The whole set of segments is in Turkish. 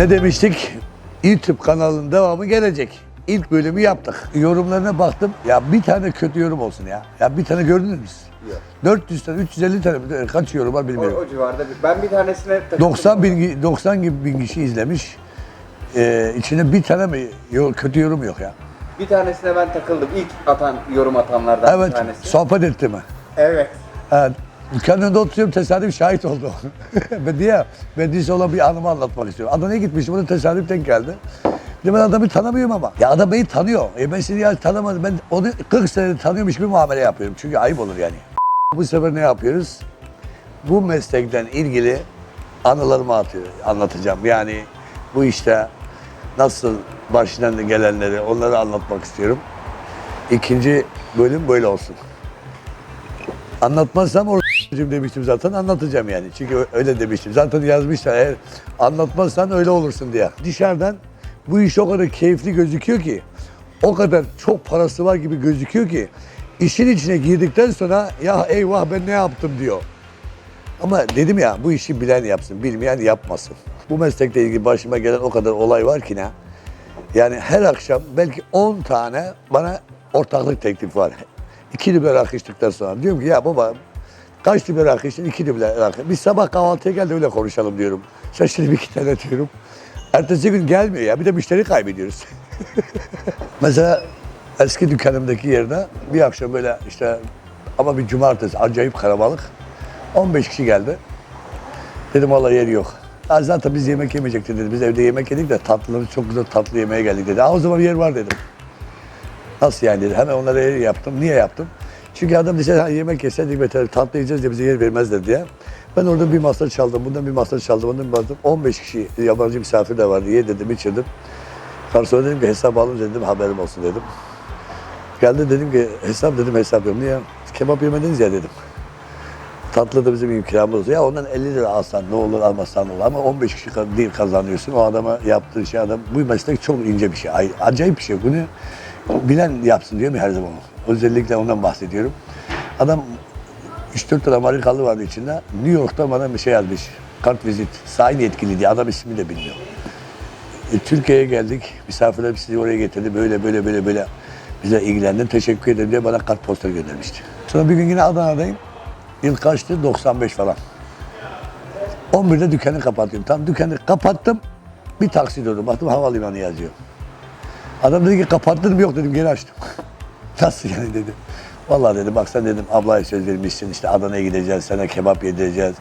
Ne demiştik? YouTube kanalının devamı gelecek. İlk bölümü yaptık. Yorumlarına baktım. Ya bir tane kötü yorum olsun ya. Ya bir tane gördünüz mü? siz? Yok. 400 tane, 350 tane kaç yorum var O, bilmiyorum. o civarda. bir- Ben bir tanesine takıldım. 90 bin, 90 gibi bin kişi izlemiş. Ee, içinde bir tane mi yo- kötü yorum yok ya. Bir tanesine ben takıldım. İlk atan, yorum atanlardan bir Evet, tanesi. sohbet etti mi? Evet. Evet. Dükkanın önünde oturuyorum tesadüf şahit oldu. ben diye Medrese olan bir anımı anlatmak istiyorum. Adana'ya gitmişim, ona tesadüf denk geldi. Dedim ben adamı tanımıyorum ama. Ya adam beni tanıyor. E ben sizi ya tanımadım. Ben onu 40 senedir tanıyormuş gibi muamele yapıyorum. Çünkü ayıp olur yani. Bu sefer ne yapıyoruz? Bu meslekten ilgili anılarımı atıyor, anlatacağım. Yani bu işte nasıl başından gelenleri onları anlatmak istiyorum. İkinci bölüm böyle olsun. Anlatmazsam o demiştim zaten anlatacağım yani. Çünkü öyle demiştim. Zaten yazmışlar eğer anlatmazsan öyle olursun diye. Dışarıdan bu iş o kadar keyifli gözüküyor ki o kadar çok parası var gibi gözüküyor ki işin içine girdikten sonra ya eyvah ben ne yaptım diyor. Ama dedim ya bu işi bilen yapsın, bilmeyen yapmasın. Bu meslekle ilgili başıma gelen o kadar olay var ki ne? Yani her akşam belki 10 tane bana ortaklık teklifi var. İki libre rakı içtikten sonra. Diyorum ki ya baba kaç libre rakı içtin? İki libre rakı. Biz sabah kahvaltıya gel de öyle konuşalım diyorum. Bir iki tane diyorum. Ertesi gün gelmiyor ya. Bir de müşteri kaybediyoruz. Mesela eski dükkanımdaki yerde bir akşam böyle işte ama bir cumartesi acayip kalabalık. 15 kişi geldi. Dedim vallahi yeri yok. Ya zaten biz yemek yemeyecektik dedi. Biz evde yemek yedik de tatlıları çok güzel tatlı yemeğe geldik dedi. Ha o zaman yer var dedim. Nasıl yani dedi. Hemen onlara yer yaptım. Niye yaptım? Çünkü adam dese yemek yeseydik beter tatlı yiyeceğiz diye bize yer vermezler diye. Ben orada bir masa çaldım, bundan bir masa çaldım, ondan bir masa 15 kişi yabancı misafir de vardı. Ye dedim, içirdim. Sonra dedim ki hesap alın dedim, haberim olsun dedim. Geldi dedim ki hesap dedim hesap yok. Niye? Kebap yemediniz ya dedim. Tatlı da bizim imkanımız. Ya ondan 50 lira alsan ne olur almasan ne olur ama 15 kişi değil kazanıyorsun. O adama yaptığı şey adam bu meslek çok ince bir şey. Ay- Acayip bir şey. Bunu bilen yapsın diyorum ya her zaman. Özellikle ondan bahsediyorum. Adam 3-4 tane Amerikalı vardı içinde. New York'ta bana bir şey yazmış. Kart vizit. Sahil yetkili diye. Adam ismini de bilmiyor. E, Türkiye'ye geldik. Misafirler sizi oraya getirdi. Böyle böyle böyle böyle bize ilgilendin. Teşekkür ederim diye bana kart poster göndermişti. Sonra bir gün yine Adana'dayım. Yıl kaçtı? 95 falan. 11'de dükkanı kapatıyorum. Tam dükkanı kapattım. Bir taksi durdum. Baktım havalimanı yazıyor. Adam dedi ki kapattın mı? Yok dedim geri açtım. Nasıl yani dedi. Vallahi dedi bak sen dedim ablaya söz vermişsin işte Adana'ya gideceğiz sana kebap yedireceğiz.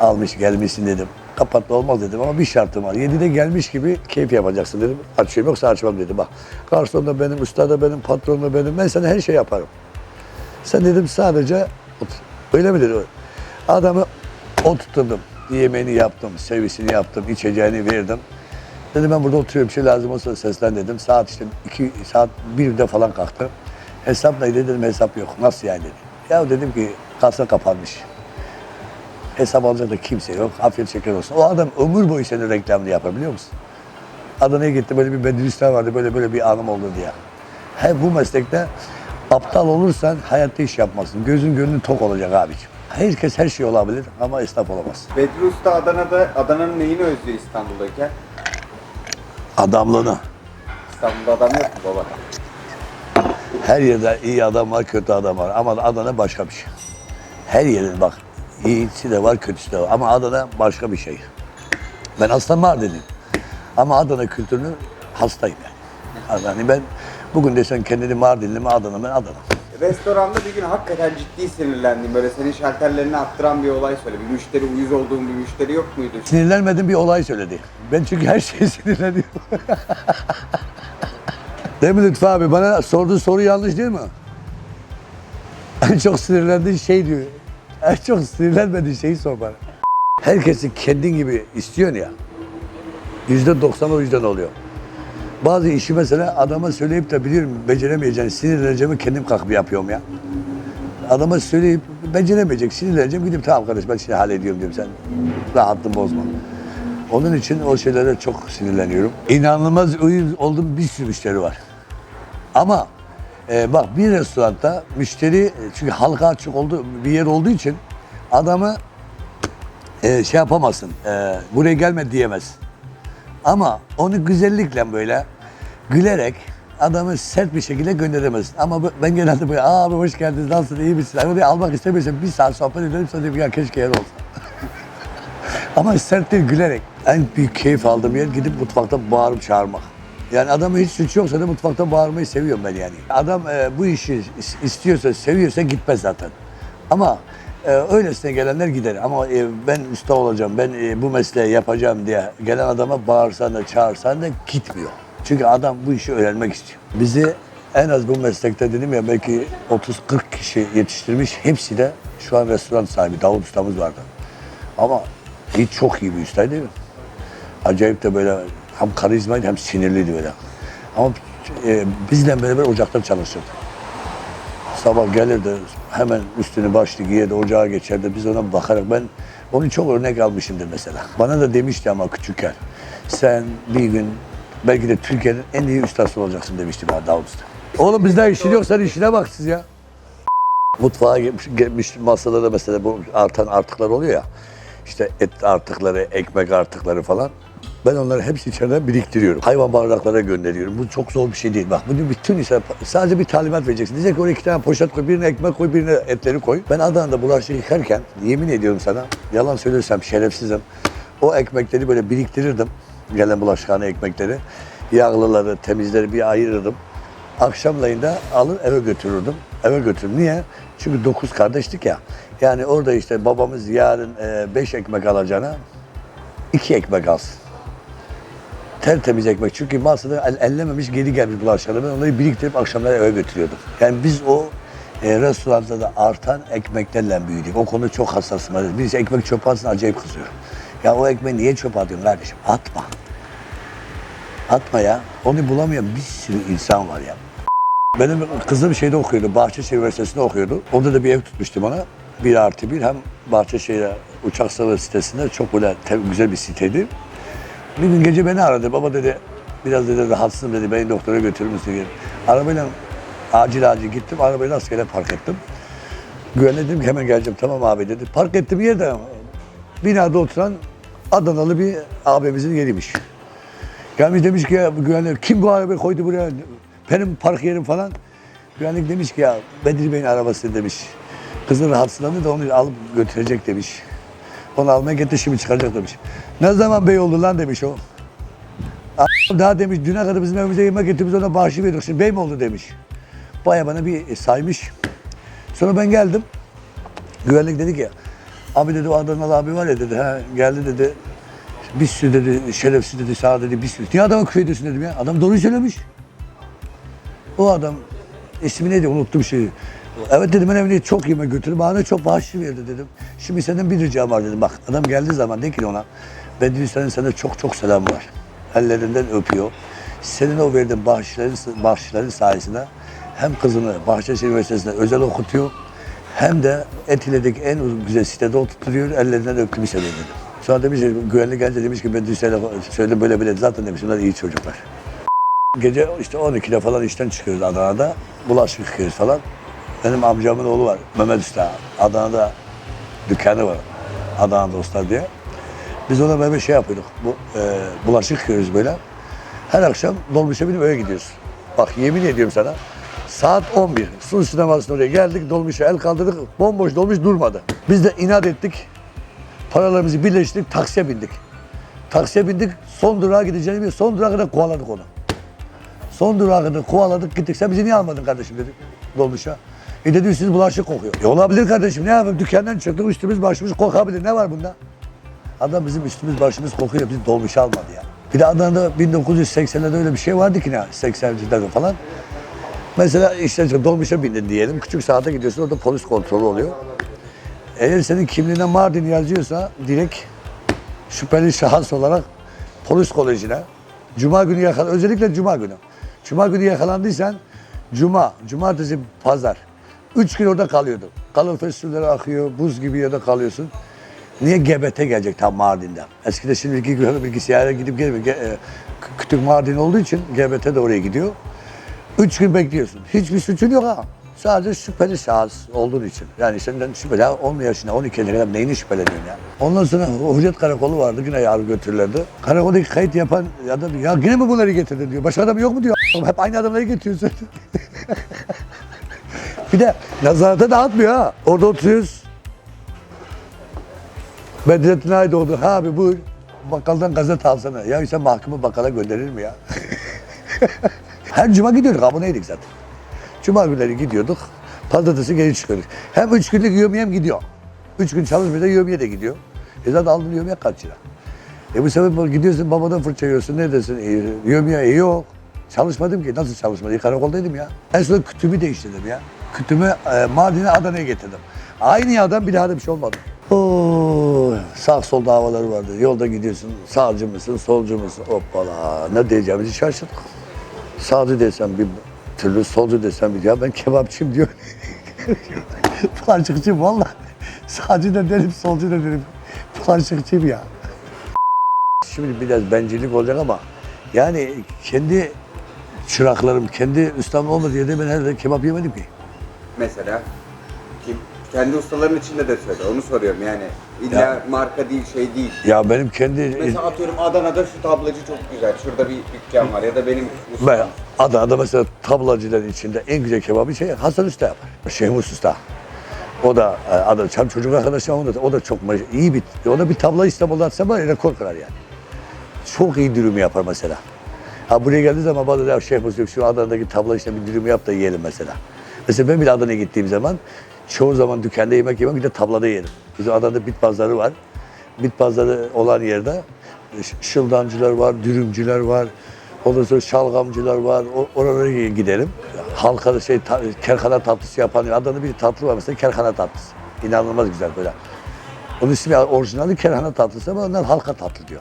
Almış gelmişsin dedim. Kapattı olmaz dedim ama bir şartım var. 7'de gelmiş gibi keyif yapacaksın dedim. Açıyorum yoksa açmam dedi. Bak garson da benim, usta da benim, patron da benim. Ben sana her şey yaparım. Sen dedim sadece otur. Öyle mi dedi o? Adamı oturtturdum. Yemeğini yaptım, servisini yaptım, içeceğini verdim. Dedim ben burada oturuyorum bir şey lazım olsa seslen dedim. Saat işte iki saat birde falan kalktı. Hesap neydi dedim hesap yok. Nasıl yani dedi. Ya dedim ki kasa kapanmış. Hesap alacak da kimse yok. Afiyet şeker olsun. O adam ömür boyu senin reklamını yapar biliyor musun? Adana'ya gitti böyle bir Bediristler vardı böyle böyle bir anım oldu diye. He bu meslekte aptal olursan hayatta iş yapmazsın. Gözün gönlün tok olacak abiciğim. Herkes her şey olabilir ama esnaf olamaz. Bedri Usta Adana'da, Adana'nın neyini özlüyor İstanbul'dayken? Adamlığını. İstanbul'da adam yok mu baba? Her yerde iyi adam var, kötü adam var. Ama Adana başka bir şey. Her yerin bak, iyisi de var, kötüsü de var. Ama Adana başka bir şey. Ben aslında Mardin'im. Ama Adana kültürünü hastayım yani. Yani ben bugün desen kendini Mardinli mi Adana ben Adana. Restoranda bir gün hakikaten ciddi sinirlendim. Böyle senin şalterlerini attıran bir olay söyle. Bir müşteri, uyuz olduğun bir müşteri yok muydu? Sinirlenmediğim bir olay söyledi. Ben çünkü her şeye sinirleniyorum. Değil mi Lütfü abi? Bana sorduğu soru yanlış değil mi? En çok sinirlendiğin şey diyor. En çok sinirlenmediğin şeyi sor bana. Herkesi kendin gibi istiyorsun ya. Yüzde doksan o yüzden oluyor. Bazı işi mesela adama söyleyip de biliyorum beceremeyeceğini, sinirleneceğimi kendim kalkıp yapıyorum ya. Adama söyleyip beceremeyecek, sinirleneceğim gidip tamam kardeş ben şimdi hallediyorum diyorum sen rahatlığını bozma. Onun için o şeylere çok sinirleniyorum. İnanılmaz uyuz olduğum bir sürü müşteri var. Ama e, bak bir restoranda müşteri çünkü halka açık olduğu bir yer olduğu için adamı e, şey yapamazsın. E, buraya gelme diyemez. Ama onu güzellikle böyle gülerek adamı sert bir şekilde gönderemezsin. Ama ben genelde böyle abi hoş geldiniz nasılsın iyi misin? Ama almak istemiyorsam bir saat sohbet edelim sonra diyorum ya keşke yer olsa. Ama sert değil gülerek. En büyük keyif aldığım yer gidip mutfakta bağırıp çağırmak. Yani adamın hiç suçu yoksa da mutfakta bağırmayı seviyorum ben yani. Adam e, bu işi is- istiyorsa, seviyorsa gitmez zaten. Ama e, öylesine gelenler gider. Ama e, ben usta olacağım, ben e, bu mesleği yapacağım diye gelen adama bağırsan da çağırsan da gitmiyor. Çünkü adam bu işi öğrenmek istiyor. Bizi en az bu meslekte dedim ya belki 30-40 kişi yetiştirmiş. Hepsi de şu an restoran sahibi. Davut ustamız vardı. Ama hiç çok iyi bir ustaydı? Acayip de böyle hem karizmaydı hem sinirliydi böyle. Ama e, bizle beraber ocakta çalışırdı. Sabah gelirdi hemen üstünü başlı giyerdi ocağa geçerdi. Biz ona bakarak ben onun çok örnek almışımdır mesela. Bana da demişti ama küçükken sen bir gün belki de Türkiye'nin en iyi ustası olacaksın demişti bana Davut Usta. Oğlum bizde işin yok sen işine bak siz ya. Mutfağa gelmiş, gelmiş masada da mesela bu artan artıklar oluyor ya. İşte et artıkları, ekmek artıkları falan. Ben onları hepsi içeriden biriktiriyorum. Hayvan bardaklara gönderiyorum. Bu çok zor bir şey değil. Bak bunu bütün insan sadece bir talimat vereceksin. Diyecek oraya iki tane poşet koy, birine ekmek koy, birine etleri koy. Ben Adana'da bulaşık yıkarken yemin ediyorum sana, yalan söylüyorsam şerefsizim. O ekmekleri böyle biriktirirdim. Gelen bulaşıkhane ekmekleri. Yağlıları, temizleri bir ayırırdım. Akşamleyin de alır eve götürürdüm. Eve götürürdüm. Niye? Çünkü dokuz kardeştik ya. Yani orada işte babamız yarın e, beş ekmek alacağına iki ekmek alsın. Tertemiz ekmek. Çünkü masada el, ellememiş geri gelmiş bulaşıkları. Ben onları biriktirip akşamları eve götürüyordum. Yani biz o e, restoranda da artan ekmeklerle büyüdük. O konu çok hassasım. Biz ekmek çöpe atsın acayip kızıyorum. Ya o ekmeği niye çöpe atıyorsun kardeşim? Atma. Atma ya. Onu bulamayan bir sürü insan var ya. Benim kızım şeyde okuyordu, Bahçeşehir Üniversitesi'nde okuyordu. Onda da bir ev tutmuştum ona. Bir artı bir hem Bahçeşehir uçak salı sitesinde çok böyle güzel bir siteydi. Bir gün gece beni aradı. Baba dedi, biraz dedi rahatsızım dedi, beni doktora götürür müsün? dedi. Arabayla acil acil gittim, arabayı rastgele park ettim. Güvenle dedim ki hemen geleceğim, tamam abi dedi. Park ettim yerde binada oturan Adanalı bir abimizin yeriymiş. Gelmiş demiş ki ya güvenlik kim bu arabayı koydu buraya? Benim park yerim falan. Güvenlik demiş ki ya Bedri Bey'in arabası demiş. Kızın rahatsızlandı da onu alıp götürecek demiş. Onu almaya getir şimdi çıkaracak demiş. Ne zaman bey oldu lan demiş o. Daha demiş düne kadar bizim evimize yemek getirip ona bağışı veriyorduk. Şimdi bey mi oldu demiş. Baya bana bir saymış. Sonra ben geldim. Güvenlik dedi ki abi dedi o Adanalı abi var ya dedi ha geldi dedi bir sürü dedi şerefsiz dedi sağ dedi bir sürü. Niye adama küfür ediyorsun dedim ya. Adam doğruyu söylemiş. O adam ismi neydi unuttum şeyi. Evet dedim ben evine çok yemek götürdüm. Bana çok bağışlı verdi dedim. Şimdi senden bir ricam var dedim. Bak adam geldiği zaman de ki ona Bedri Usta'nın sana çok çok selam var. Ellerinden öpüyor. Senin o verdiğin bağışların, bağışların sayesinde hem kızını Bahçeşehir Üniversitesi'nde özel okutuyor hem de Etile'deki en güzel sitede oturtuyor. Ellerinden öptü bir sene dedim. Sonra demiş ki güvenlik gelince demiş ki Bedri Usta'yla söyle böyle böyle zaten demiş bunlar iyi çocuklar. Gece işte 12'de falan işten çıkıyoruz Adana'da. Bulaşık yıkıyoruz falan. Benim amcamın oğlu var Mehmet Usta. Adana'da dükkanı var. Adana'da usta diye. Biz ona böyle şey yapıyorduk. Bu, e, bulaşık yıkıyoruz böyle. Her akşam dolmuşa binip eve gidiyoruz. Bak yemin ediyorum sana. Saat 11. Sun sinemasına oraya geldik. Dolmuşa el kaldırdık. Bomboş dolmuş durmadı. Biz de inat ettik. Paralarımızı birleştirdik. Taksiye bindik. Taksiye bindik. Son durağa gideceğini son durağa kadar kovaladık onu. Son kadar kovaladık gittik. Sen bizi niye almadın kardeşim dedik dolmuşa. E dedi siz bulaşık kokuyor. E olabilir kardeşim ne yapayım dükkandan çıktık üstümüz başımız kokabilir ne var bunda? Adam bizim üstümüz başımız kokuyor bizi dolmuş almadı ya. Bir de Adana'da 1980'lerde öyle bir şey vardı ki ne 80'lerde falan. Mesela işte dolmuşa bindin diyelim. Küçük saate gidiyorsun orada polis kontrolü oluyor. Eğer senin kimliğine Mardin yazıyorsa direkt şüpheli şahıs olarak polis kolejine Cuma günü yakal özellikle Cuma günü. Cuma günü yakalandıysan Cuma, Cumartesi, Pazar. Üç gün orada kalıyordum. Kalorifer suları akıyor, buz gibi yerde kalıyorsun. Niye GBT gelecek tam Mardin'den? Eskide şimdi iki gün bilgisayara gidip gelmiyor. Ge- e, Kütük Mardin olduğu için GBT de oraya gidiyor. Üç gün bekliyorsun. Hiçbir suçun yok ha. Sadece şüpheli şahıs olduğun için. Yani senden şüpheli 10 yaşına 12 yaşına kadar neyini şüpheleniyorsun ya? Ondan sonra Hürriyet Karakolu vardı yine yarı götürürlerdi. Karakoldaki kayıt yapan adam ya yine mi bunları getirdin diyor. Başka adam yok mu diyor. Hep aynı adamları getiriyorsun. bir de nazarete dağıtmıyor ha. Orada oturuyoruz. Bedrettin Aydoğdu. Ha abi buyur. Bakkaldan gazete alsana. Ya insan mahkumu bakkala gönderir mi ya? Her cuma gidiyorduk aboneydik zaten. Cuma günleri gidiyorduk. Pazartesi geri çıkıyorduk. Hem üç günlük yövmiyem gidiyor. Üç gün çalışmıyor da yövmiye de gidiyor. E zaten aldığın yövmiye kaç lira? E bu sefer gidiyorsun babadan fırça yiyorsun. Ne desin? E, yövmiye e, yok. Çalışmadım ki. Nasıl çalışmadım? Karakoldaydım ya. En son kütüğümü değiştirdim ya. Kütüğümü e, Mardin'e Adana'ya getirdim. Aynı adam bir daha da bir şey olmadı. Sağ sol davaları vardı. Yolda gidiyorsun. Sağcı mısın, solcu musun? Hoppala. Ne diyeceğimizi şaşırdık. Sağcı desem bir türlü, solcu desem bir ya ben kebapçıyım diyor. Parçıkçıyım valla. Sağcı da derim, solcu da derim. Parçıkçıyım ya. Şimdi biraz bencillik olacak ama yani kendi çıraklarım, kendi ustam olmadığı yerde ben herhalde kebap yemedim ki. Mesela kim? Kendi ustaların içinde de söyle. Onu soruyorum yani. İlla Ya. marka değil, şey değil. Ya benim kendi... Mesela atıyorum Adana'da şu tablacı çok güzel. Şurada bir dükkan var ya da benim ustam. Ben Adana'da mesela tablacıların içinde en güzel kebabı şey Hasan Usta yapar. Şeyhmus Usta. O da e, Adana çam çocuk arkadaşım ama o da, o da çok ma- iyi bir, o da bir tabla İstanbul'da atsa var ya rekor kırar yani. Çok iyi dürüm yapar mesela. Ha buraya geldiği zaman bana der Şeyhmus yok şu Adana'daki tabla işte bir dürüm yap da yiyelim mesela. Mesela ben bile Adana'ya gittiğim zaman çoğu zaman dükkanda yemek yemem bir de tablada yerim. Bizim Adana'da bit pazarı var. Bit pazarı olan yerde şıldancılar var, dürümcüler var. Ondan sonra şalgamcılar var. Oralara giderim. Halka da şey, ta, kerkana tatlısı yapan, Adana'da bir tatlı var mesela kerkana tatlısı. İnanılmaz güzel böyle. Onun ismi orijinali kerhana tatlısı ama onlar halka tatlı diyor.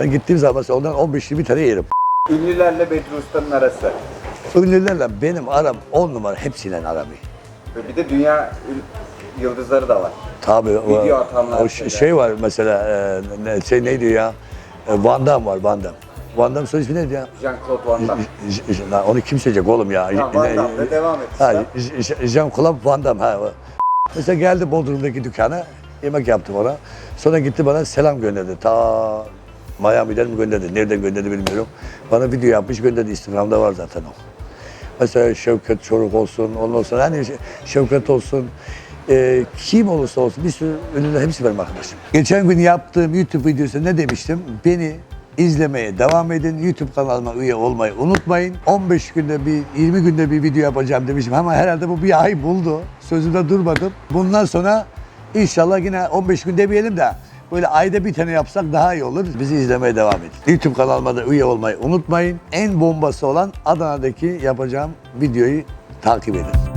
Ben gittiğim zaman mesela ondan 15-20 tane yerim. Ünlülerle Bedri Usta'nın arası. Ünlülerle benim aram 10 numara hepsiyle aram iyi. Ve bir de dünya ün- yıldızları da var. Tabii o, Video atanlar o şeyler. şey var mesela e, ne, şey neydi ya? E, Van Damme var Van Damme. Van Damme soy ismi neydi ya? Jean-Claude Van Damme. J- J- lan onu kim söyleyecek oğlum ya? Ha, Van Damme'le devam et Ha, işte. J- J- Jean-Claude Van Damme. Ha. o. Mesela geldi Bodrum'daki dükkana, yemek yaptım ona. Sonra gitti bana selam gönderdi. Ta Miami'den mi gönderdi, nereden gönderdi bilmiyorum. Bana video yapmış gönderdi, Instagram'da var zaten o. Mesela Şevket Çoruk olsun, ondan sonra hani Şevket olsun, e, kim olursa olsun bir sürü ünlüler hepsi benim arkadaşım. Geçen gün yaptığım YouTube videosu ne demiştim? Beni izlemeye devam edin. YouTube kanalıma üye olmayı unutmayın. 15 günde bir, 20 günde bir video yapacağım demişim ama herhalde bu bir ay buldu. Sözümde durmadım. Bundan sonra inşallah yine 15 gün demeyelim de Böyle ayda bir tane yapsak daha iyi olur. Bizi izlemeye devam edin. YouTube kanalıma da üye olmayı unutmayın. En bombası olan Adana'daki yapacağım videoyu takip edin.